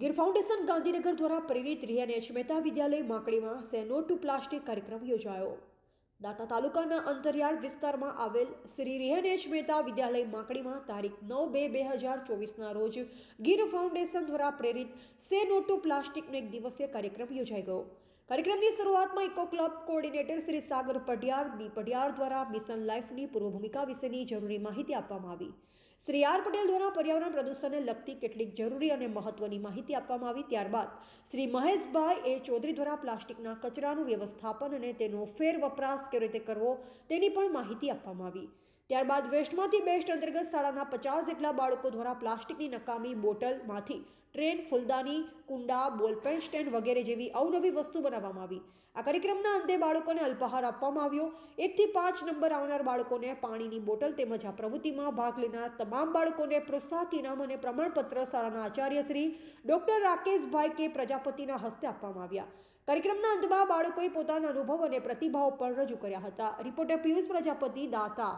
Gir foundation Gandhinagar દ્વારા પ્રેરિત H Mehta વિદ્યાલય માકડીમાં સે ટુ પ્લાસ્ટિક કાર્યક્રમ યોજાયો. દાતા તાલુકાના અંતરિયાળ વિસ્તારમાં આવેલ શ્રી રિહાન મહેતા વિદ્યાલય માકડીમાં તારીખ નવ બે બે હજાર ચોવીસના રોજ ગીર ફાઉન્ડેશન દ્વારા પ્રેરિત સે નો ટુ પ્લાસ્ટિકનો એક દિવસીય કાર્યક્રમ યોજાઈ ગયો. કાર્યક્રમની શરૂઆતમાં eco club coordinator Shri Sagar Padhiyar, B Padhiyar દ્વારા મિશન લાઈફની પૂર્વ ભૂમિકા વિશેની જરૂરી માહિતી આપવામાં આવી. શ્રી આર પટેલ દ્વારા પર્યાવરણ પ્રદૂષણને લગતી કેટલીક જરૂરી અને મહત્વની માહિતી આપવામાં આવી. ત્યારબાદ શ્રી મહેશભાઈ એ ચૌધરી દ્વારા પ્લાસ્ટિકના કચરાનું વ્યવસ્થાપન અને તેનો ફેર વપરાશ કેવી રીતે કરવો તેની પણ માહિતી આપવામાં આવી. ત્યારબાદ વેસ્ટમાંથી બેસ્ટ અંતર્ગત શાળાના પચાસ જેટલા બાળકો દ્વારા પ્લાસ્ટિકની નકામી બોટલમાંથી ટ્રેન, ફૂલદાની, કુંડા, બોલપેન સ્ટેન્ડ વગેરે જેવી અવનવી વસ્તુ બનાવવામાં આવી. આ કાર્યક્રમના અંતે બાળકોને અલ્પાહાર આપવામાં આવ્યો. એકથી પાંચ નંબર આવનાર બાળકોને પાણીની બોટલ તેમજ આ પ્રવૃત્તિમાં ભાગ લેનાર તમામ બાળકોને પ્રોત્સાહક ઇનામ અને પ્રમાણપત્ર શાળાના આચાર્ય શ્રી ડોક્ટર રાકેશભાઈ કે પ્રજાપતિના હસ્તે આપવામાં આવ્યા. કાર્યક્રમના અંતમાં બાળકોએ પોતાના અનુભવ અને પ્રતિભાવ પણ રજૂ કર્યા હતા. રિપોર્ટર પિયુષ પ્રજાપતિ, દાતા.